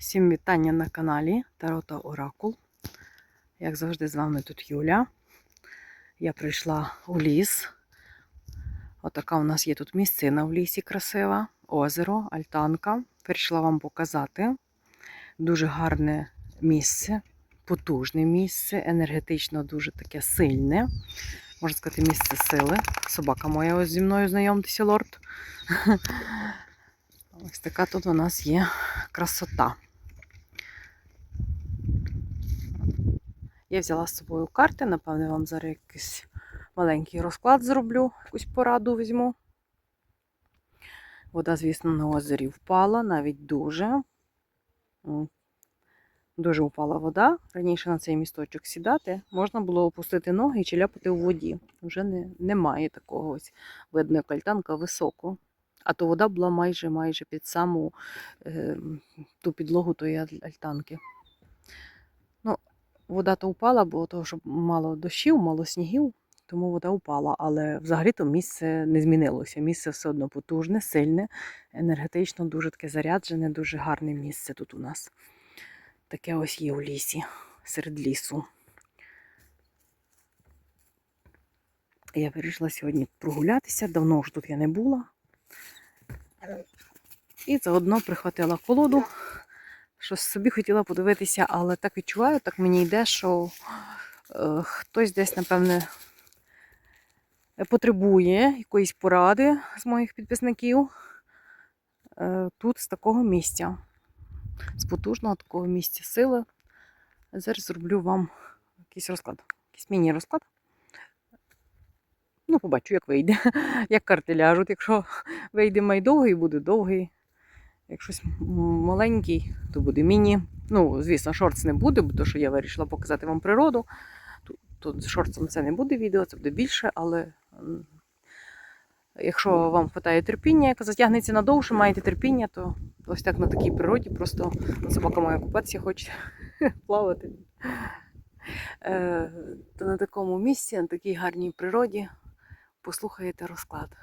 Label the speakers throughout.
Speaker 1: Всім вітання на каналі Тарота Оракул. Як завжди, з вами тут Юля. Я прийшла у ліс. Отака у нас є тут місцина в лісі красива, озеро, альтанка. Прийшла вам показати. Дуже гарне місце, потужне місце, енергетично дуже таке сильне. Можна сказати, місце сили. Собака моя ось зі мною знайомтеся, лорд. Ось така тут у нас є красота. Я взяла з собою карти, напевне, вам зараз якийсь маленький розклад зроблю, якусь пораду візьму. Вода, звісно, на озері впала, навіть дуже. Дуже впала вода. Раніше на цей місточок сідати можна було опустити ноги і чіляпати в воді. Вже не, немає такого ось видно, як альтанка високо. А то вода була майже майже під саму е, ту підлогу тої аль- альтанки. Вода то впала, бо того, що мало дощів, мало снігів, тому вода впала. Але взагалі-то місце не змінилося. Місце все одно потужне, сильне, енергетично дуже таке заряджене, дуже гарне місце тут у нас. Таке ось є у лісі, серед лісу. Я вирішила сьогодні прогулятися, давно ж тут я не була. І заодно прихватила колоду. Щось собі хотіла подивитися, але так відчуваю, так мені йде, що е, хтось десь, напевне, потребує якоїсь поради з моїх підписників е, тут, з такого місця, з потужного такого місця сили. Зараз зроблю вам якийсь розклад, якийсь міні-розклад. Ну, побачу, як вийде, як карти ляжуть. Якщо вийде майдовгий, буде довгий. Якщо щось маленький, то буде міні. Ну, звісно, шортс не буде, бо то, що я вирішила показати вам природу. Тут, з шортсом це не буде відео, це буде більше, але якщо вам вистачає терпіння, яке затягнеться надовше, маєте терпіння, то ось так на такій природі просто собака моя купатися хоче плавати. Е, то на такому місці, на такій гарній природі, послухаєте розклад.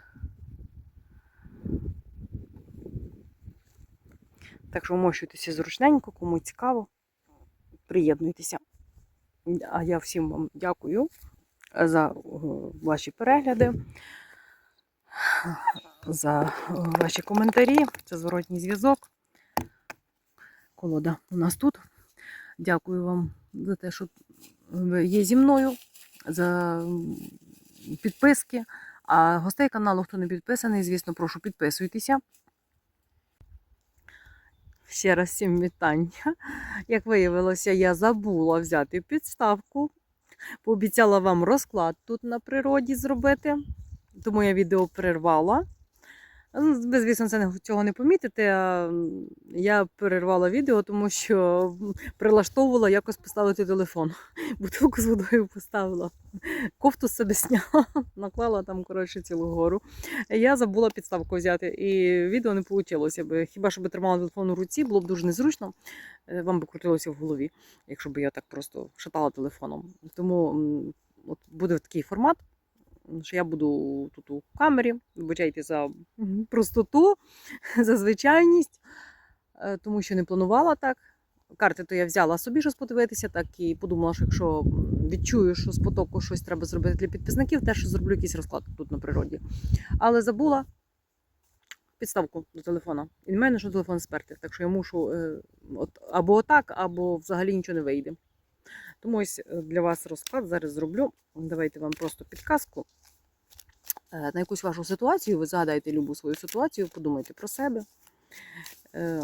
Speaker 1: Так що вмощуйтеся зручненько, кому цікаво, приєднуйтеся. А я всім вам дякую за е, ваші перегляди, за е, ваші коментарі, за зворотній зв'язок. Колода у нас тут. Дякую вам за те, що ви є зі мною, за підписки. А гостей каналу, хто не підписаний, звісно, прошу підписуйтеся. Ще раз всім вітання. Як виявилося, я забула взяти підставку. Пообіцяла вам розклад тут на природі зробити, тому я відео перервала. Ну, Ви, звісно, це цього не помітите. Я перервала відео, тому що прилаштовувала якось поставити телефон. Бутилку з водою поставила. Кофту себе сняла, наклала там, коротше, цілу гору. Я забула підставку взяти, і відео не вийшло. Хіба що би тримала телефон у руці, було б дуже незручно. Е, Вам би крутилося в голові, якщо б я так просто шатала телефоном. Тому от буде такий формат, що я буду тут у камері. Вибачайте за простоту, за звичайність, е, тому що не планувала так. Карти то я взяла собі щось подивитися, так і подумала, що якщо відчую, що з потоку щось треба зробити для підписників, теж зроблю якийсь розклад тут на природі. Але забула підставку до телефона. І в мене що телефон спертий, так що я мушу е, от, або отак, або взагалі нічого не вийде. Тому ось е, для вас розклад зараз зроблю. Давайте вам просто підказку. Е, На якусь вашу ситуацію, ви згадайте любу свою ситуацію, подумайте про себе, е,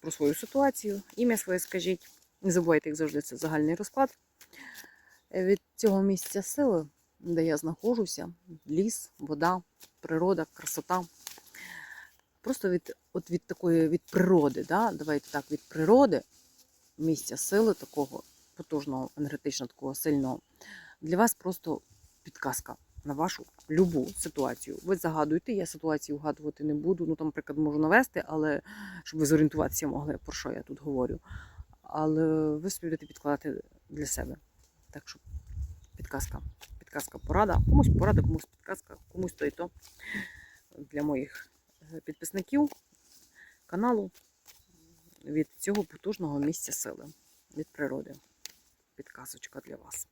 Speaker 1: про свою ситуацію, ім'я своє скажіть. Не забувайте, як завжди, це загальний розклад. Від цього місця сили, де я знаходжуся, ліс, вода, природа, красота. Просто від, от від такої від природи, да? давайте так, від природи, місця сили такого потужного, енергетично такого сильного, для вас просто підказка на вашу любу ситуацію. Ви загадуєте, я ситуацію вгадувати не буду. Ну там, наприклад, можу навести, але щоб ви зорієнтуватися могли, про що я тут говорю. Але ви собі будете підкладати для себе. Так що підказка, підказка, порада. Комусь порада, комусь підказка, комусь то і то для моїх е, підписників каналу. від цього потужного місця сили, від природи. Підказочка для вас.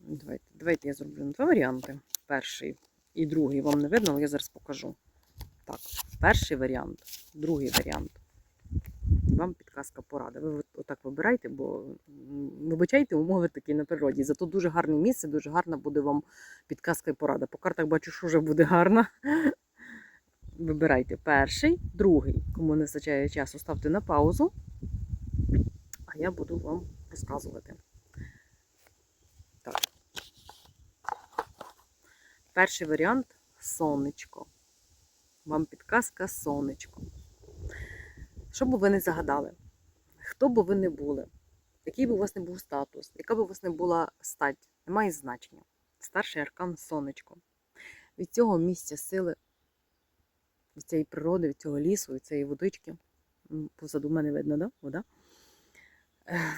Speaker 1: Давайте, давайте я зроблю два варіанти. Перший і другий вам не видно, але я зараз покажу. Так, перший варіант, другий варіант. Вам підказка порада. Ви отак вибирайте, бо вибачайте, умови такі на природі. Зато дуже гарне місце, дуже гарна буде вам підказка і порада. По картах бачу, що вже буде гарна. Вибирайте перший, другий. Кому не вистачає часу, ставте на паузу. А я буду вам розказувати. Так. Перший варіант сонечко. Вам підказка сонечко. Що би ви не загадали, хто би ви не були, який би у вас не був статус, яка би у вас не була стать, немає значення. Старший аркан сонечко. Від цього місця сили, від цієї природи, від цього лісу, від цієї водички. Позаду мене видно, да? вода.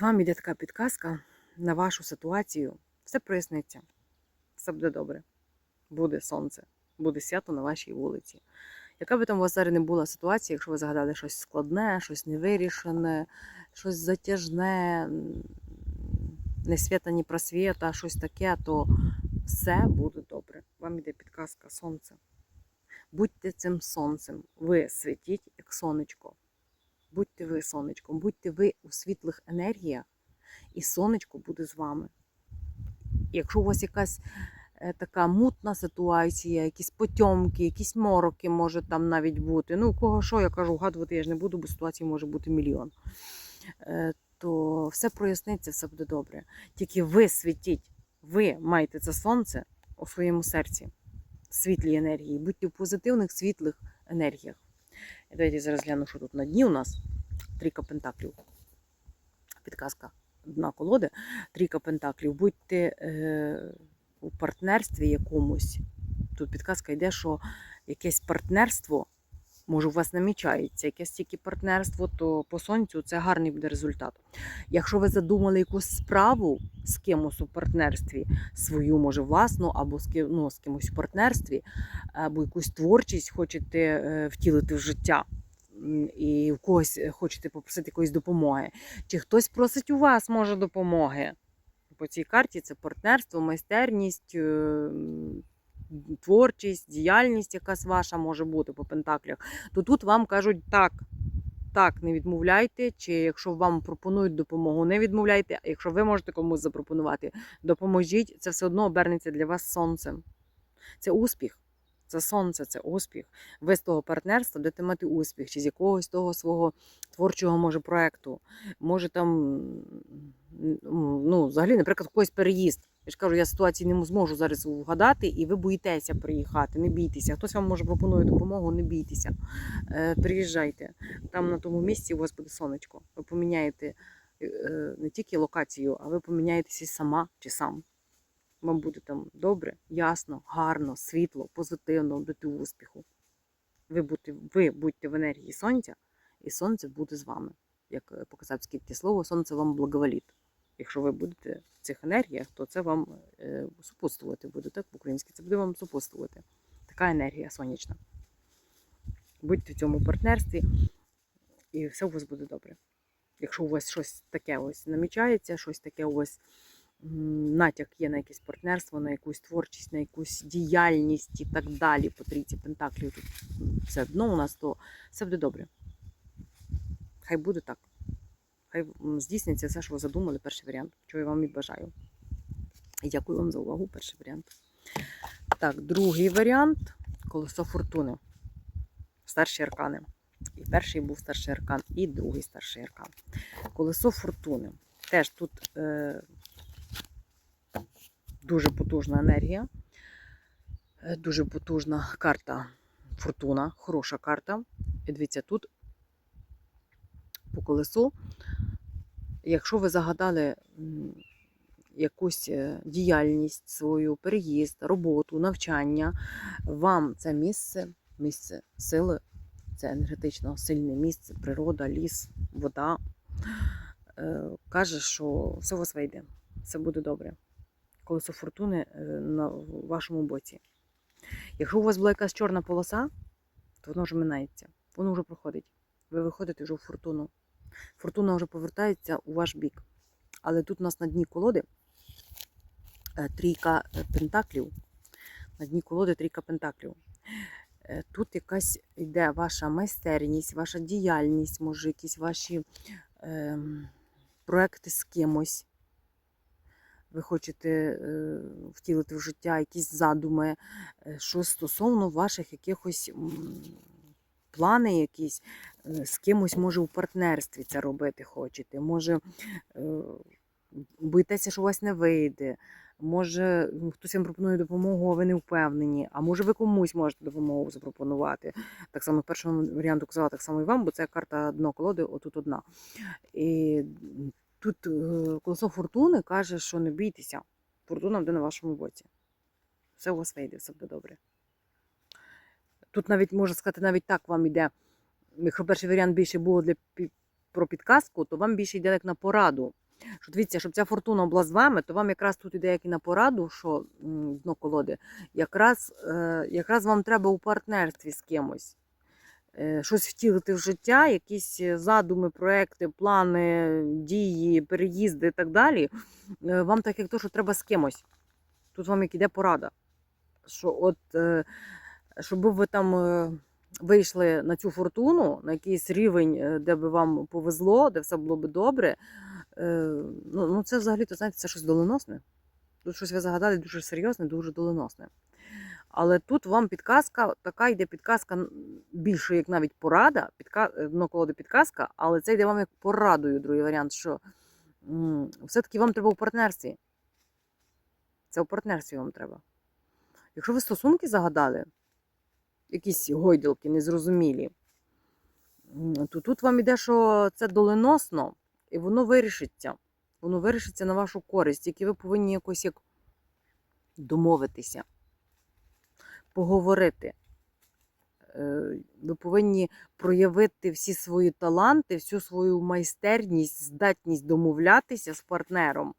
Speaker 1: Вам іде така підказка на вашу ситуацію. Все проясниться. Все буде добре. Буде сонце, буде свято на вашій вулиці. Яка би там у вас зараз не була ситуація, якщо ви загадали щось складне, щось невирішене, щось затяжне, не свята, ні просвіта, щось таке, то все буде добре. Вам іде підказка сонце. Будьте цим сонцем. Ви світіть, як сонечко. Будьте ви сонечком, будьте ви у світлих енергіях, і сонечко буде з вами. Якщо у вас якась е, така мутна ситуація, якісь потьомки, якісь мороки може там навіть бути. Ну, у кого що, я кажу, вгадувати я ж не буду, бо ситуацій може бути мільйон. Е, То все проясниться, все буде добре. Тільки ви світіть, ви маєте це сонце у своєму серці, світлі енергії. Будьте в позитивних, світлих енергіях. Давайте я зараз гляну, що тут на дні у нас. Трійка пентаклів. Підказка дна колоди. Трійка пентаклів. Будьте е, у партнерстві якомусь. Тут підказка йде, що якесь партнерство, може, у вас намічається, якесь тільки партнерство, то по сонцю це гарний буде результат. Якщо ви задумали якусь справу з кимось у партнерстві, свою, може, власну, або з, ким, ну, з кимось у партнерстві, або якусь творчість хочете е, втілити в життя. І в когось хочете попросити якоїсь допомоги, чи хтось просить у вас може допомоги. По цій карті це партнерство, майстерність, е, творчість, діяльність, якась ваша може бути по пентаклях. То тут вам кажуть так, так, не відмовляйте, чи якщо вам пропонують допомогу, не відмовляйте. А якщо ви можете комусь запропонувати, допоможіть, це все одно обернеться для вас сонцем. Це успіх. Це сонце, це успіх. Ви з того партнерства будете мати успіх, чи з якогось того свого творчого може проекту. Може там, ну, взагалі, наприклад, когось переїзд. Я ж кажу, я ситуації не зможу зараз вгадати, і ви боїтеся приїхати, не бійтеся. Хтось вам може пропонує допомогу, не бійтеся. Е, приїжджайте. Там на тому місці у вас буде сонечко. Ви поміняєте е, не тільки локацію, а ви поміняєтеся сама чи сам. Вам буде там добре, ясно, гарно, світло, позитивно, в успіху. Ви будьте, ви будьте в енергії сонця, і сонце буде з вами. Як е, по-казацьки таке слово, сонце вам благоволіт. Якщо ви будете в цих енергіях, то це вам е, супутствувати буде, так? По-українськи це буде вам супутствувати. Така енергія сонячна. Будьте в цьому партнерстві, і все у вас буде добре. Якщо у вас щось таке ось намічається, щось таке у вас натяк є на якесь партнерство, на якусь творчість, на якусь діяльність і так далі. По трійці пентаклів тут все одно у нас, то все буде добре. Хай буде так. Хай здійсниться все, що ви задумали, перший варіант, чого я вам і бажаю. Дякую вам за увагу, перший варіант. Так, другий варіант колесо фортуни. Старші аркани. І перший був старший аркан, і другий старший аркан. Колесо фортуни. Теж тут е, дуже потужна енергія, е, дуже потужна карта фортуна, хороша карта. І дивіться, тут по колесу, якщо ви загадали якусь е, діяльність свою, переїзд, роботу, навчання, вам це місце, місце сили, це енергетично сильне місце, природа, ліс, вода. е, Каже, що все у вас вийде, все буде добре. Колесо фортуни е, на вашому боці. Якщо у вас була якась чорна полоса, то воно вже минається. Воно вже проходить. Ви виходите вже в фортуну. Фортуна вже повертається у ваш бік. Але тут у нас на дні колоди е, трійка е, пентаклів. На дні колоди трійка пентаклів. Е, Тут якась йде ваша майстерність, ваша діяльність, може, якісь ваші ем, проекти з кимось. Ви хочете е, втілити в життя якісь задуми, е, що стосовно ваших якихось плани якісь, е, з кимось, може, у партнерстві це робити хочете. Може, е, боїтеся, що у вас не вийде. Може, хтось вам пропонує допомогу, а ви не впевнені. А може, ви комусь можете допомогу запропонувати. Так само в першому варіанту казала так само і вам, бо це карта дно колоди, отут одна. І тут е, колесо фортуни каже, що не бійтеся. Фортуна буде на вашому боці. Все у вас вийде, все буде добре. Тут навіть можна сказати, навіть так вам іде. Якщо перший варіант більше було для про підказку, то вам більше йде як на пораду. Що дивіться, щоб ця фортуна була з вами, то вам якраз тут іде як і на пораду, що дно колоди, якраз, е, якраз вам треба у партнерстві з кимось. Е, Щось втілити в життя, якісь е, задуми, проекти, плани, дії, переїзди і так далі. Вам так як то, що треба з кимось. Тут вам як іде порада. Що от, щоб ви там е, вийшли на цю фортуну, на якийсь рівень, е, де би вам повезло, де все було би добре. Е, Ну, ну це взагалі, то знаєте, це щось доленосне. Тут щось ви загадали дуже серйозне, дуже доленосне. Але тут вам підказка, така йде підказка більше, як навіть порада, дно колоди підказка, але це йде вам як порадою, другий варіант, що все-таки вам треба у партнерстві. Це у партнерстві вам треба. Якщо ви стосунки загадали, якісь гойдалки незрозумілі, то тут вам іде, що це доленосно, і воно вирішиться. Воно вирішиться на вашу користь, тільки ви повинні якось як домовитися, поговорити. Е, Ви повинні проявити всі свої таланти, всю свою майстерність, здатність домовлятися з партнером.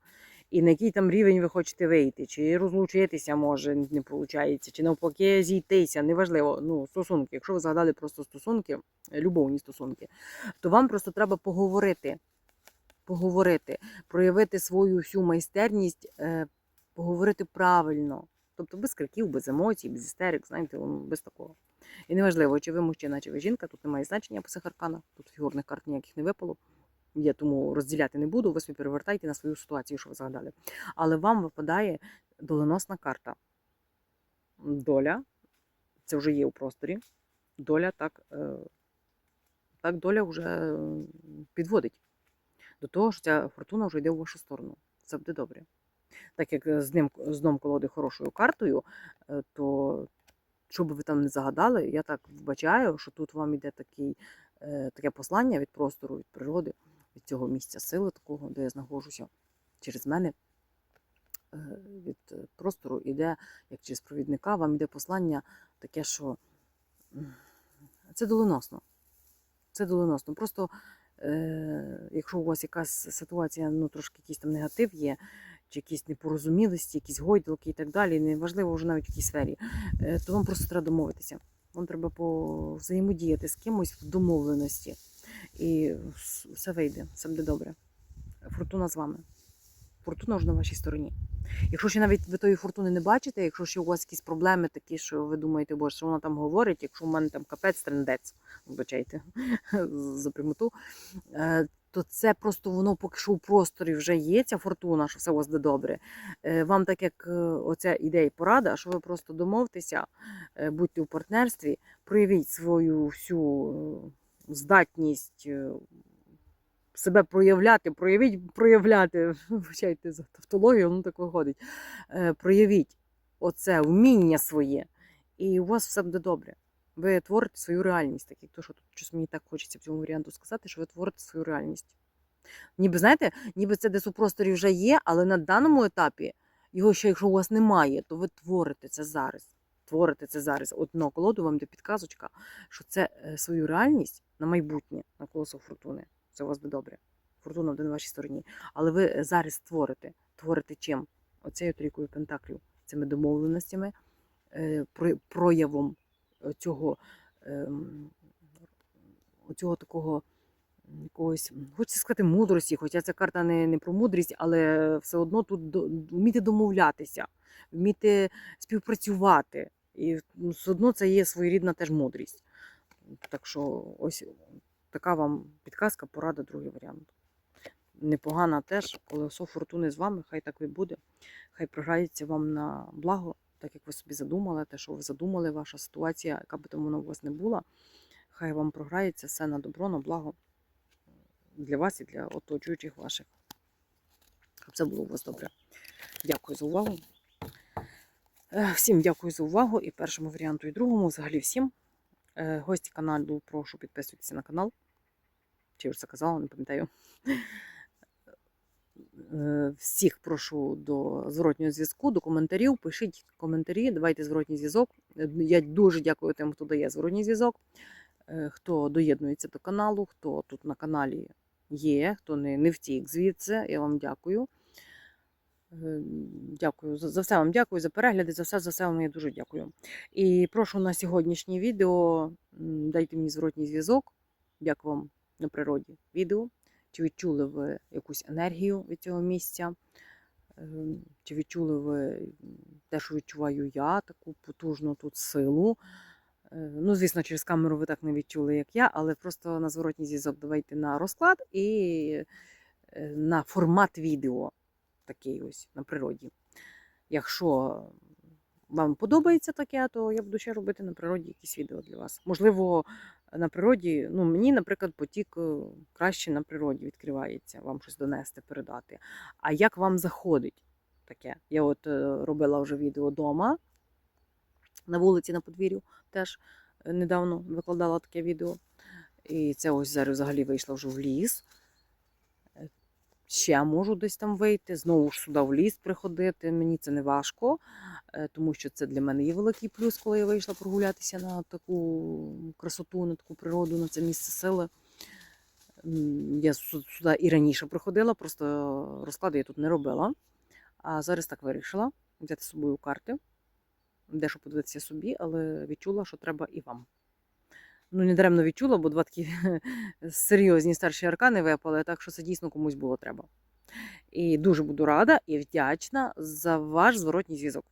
Speaker 1: І на який там рівень ви хочете вийти, чи розлучитися може не виходить, чи навпаки зійтися, неважливо. Ну, стосунки. Якщо ви згадали просто стосунки, е, любовні стосунки, то вам просто треба поговорити, поговорити, проявити свою всю майстерність, е, поговорити правильно. Тобто без криків, без емоцій, без істерик, знаєте, ну, без такого. І неважливо, чи ви мужчина, чи ви жінка, тут немає значення по цих арканах, тут фігурних карт ніяких не випало. Я тому розділяти не буду, ви собі перевертайте на свою ситуацію, що ви згадали. Але вам випадає доленосна карта. Доля, це вже є у просторі. Доля так, е, так доля вже е, підводить до того, що ця фортуна вже йде в вашу сторону. Це буде добре. Так як з ним з дном колоди хорошою картою, е, то що би ви там не загадали, я так вбачаю, що тут вам іде такий, таке послання від простору, від природи, від цього місця сили, такого, де я знаходжуся. Через мене е, від е, простору іде, як через провідника, вам іде послання таке, що це доленосно. Це доленосно. Просто е, якщо у вас якась ситуація, ну трошки якийсь там негатив є, чи якісь непорозумілості, якісь гойдалки і так далі, неважливо вже навіть в якій сфері, е, то вам просто треба домовитися. Вам треба взаємодіяти з кимось в домовленості. І все вийде, все буде добре. Фортуна з вами. Фортуна вже на вашій стороні. Якщо ще навіть ви тої фортуни не бачите, якщо ще у вас якісь проблеми такі, що ви думаєте, боже, що вона там говорить, якщо у мене там капець трендець, вибачайте за прямоту, е, то це просто воно поки що у просторі вже є, ця фортуна, що все у вас буде добре. Е, Вам так як е, оця ідея порада, що ви просто домовтеся, будьте у партнерстві, проявіть свою всю здатність е, себе проявляти, проявіть, проявляти, вибачайте за тавтологію, воно так виходить. Е, Проявіть оце вміння своє, і у вас все буде добре. Ви творите свою реальність, так як то, що тут щось мені так хочеться в цьому варіанту сказати, що ви творите свою реальність. Ніби знаєте, ніби це десь у просторі вже є, але на даному етапі його ще, якщо у вас немає, то ви творите це зараз. Творите це зараз. Одно колоду вам де підказочка, що це е, свою реальність на майбутнє, на колесо фортуни. Це у вас буде добре. Фортуна буде на вашій стороні. Але ви е, зараз творите. Творите чим? Оцею трійкою пентаклів, цими домовленостями, е, проявом цього ем, оцього такого якогось, хочеться сказати, мудрості, хоча ця карта не, не про мудрість, але все одно тут вміти домовлятися, вміти співпрацювати. І ну, все одно це є своєрідна теж мудрість. Так що ось така вам підказка, порада, другий варіант. Непогана теж, колесо фортуни з вами, хай так і буде. Хай програється вам на благо, так як ви собі задумали, те, що ви задумали, ваша ситуація, яка би там вона у вас не була. Хай вам програється все на добро, на благо для вас і для оточуючих ваших. Щоб все було у вас добре. Дякую за увагу. Е, Всім дякую за увагу і першому варіанту, і другому. Взагалі всім. Е, Гості каналу, прошу підписуйтесь на канал. Чи вже це казала, не пам'ятаю. Е, Всіх прошу до зворотнього зв'язку, до коментарів. Пишіть коментарі, давайте зворотній зв'язок. Я дуже дякую тим, хто дає зворотній зв'язок, хто доєднується до каналу, хто тут на каналі є, хто не, не втік звідси. Я вам дякую. Е, Дякую за, все вам дякую, за перегляди, за все, за все вам я дуже дякую. І прошу на сьогоднішнє відео дайте мені зворотній зв'язок, як вам на природі відео. Чи відчули ви якусь енергію від цього місця? Е, Чи відчули ви те, що відчуваю я, таку потужну тут силу? Е, Ну, звісно, через камеру ви так не відчули, як я, але просто на зворотній зв'язок давайте на розклад і на формат відео такий ось на природі. Якщо вам подобається таке, то я буду ще робити на природі якісь відео для вас. Можливо, на природі, ну мені, наприклад, потік е, краще на природі відкривається, вам щось донести, передати. А як вам заходить таке? Я от е, робила вже відео вдома на вулиці на подвір'ю теж е, недавно викладала таке відео. І це ось зараз взагалі вийшла вже в ліс. Ще можу десь там вийти, знову ж сюди в ліс приходити. Мені це не важко, е, тому що це для мене є великий плюс, коли я вийшла прогулятися на таку красоту, на таку природу, на це місце сили. Я сюди і раніше приходила, просто розклади я тут не робила. А зараз так вирішила взяти з собою карти, дещо подивитися собі, але відчула, що треба і вам. Ну, не даремно відчула, бо два такі серйозні старші аркани випали, так що це дійсно комусь було треба. І дуже буду рада і вдячна за ваш зворотній зв'язок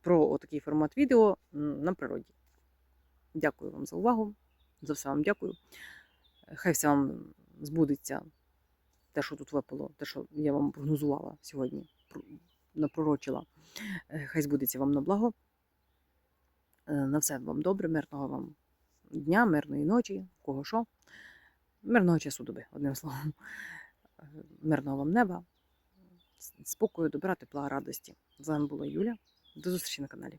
Speaker 1: про такий формат відео на природі. Дякую вам за увагу. За все вам дякую. Хай все вам збудеться те, що тут випало, те, що я вам прогнозувала сьогодні, напророчила. Е, Хай збудеться вам на благо. Е, На все вам добре, мирного вам дня, мирної ночі, кого що. Мирного часу доби, одним словом. Е, Мирного вам неба, спокою, добра, тепла, радості. З вами була Юля. До зустрічі на каналі.